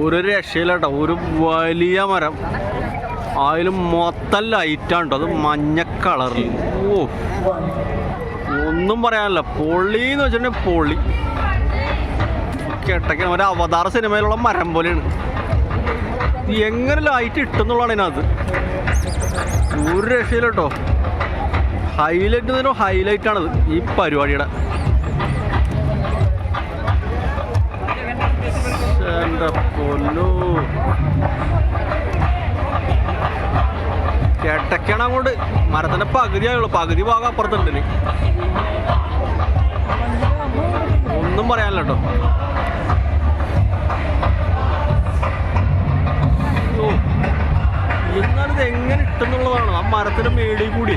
ഒരു രക്ഷയില്ല കേട്ടോ ഒരു വലിയ മരം. അതിൽ മൊത്തം ലൈറ്റാണ് അത് മഞ്ഞ കളറിൽ ഓ. ഒന്നും പറയാനില്ല. പൊള്ളി എന്ന് വെച്ചിട്ടുണ്ടെങ്കിൽ പൊള്ളി കെട്ടക്ക ഒരു അവതാര സിനിമയിലുള്ള മരം പോലെയാണ്. എങ്ങനെ ലൈറ്റ് ഇട്ടെന്നുള്ളതാണ് ഇതിനകത്ത്. ഒരു രക്ഷയില്ല കേട്ടോ ഹൈലൈറ്റ് തന്നെ ഹൈലൈറ്റ് ആണത് ഈ പരിപാടിയുടെ കേട്ടക്കാണ് അങ്ങോട്ട്. മരത്തിന്റെ പകുതി ആയുള്ളൂ പകുതി ഭാഗം അപ്പുറത്തുണ്ട്. ഒന്നും പറയാനില്ല കേട്ടോ. എങ്ങനെ ഇട്ടെന്നുള്ളതാണ്. ആ മരത്തിന്റെ മേളിൽ കൂടി.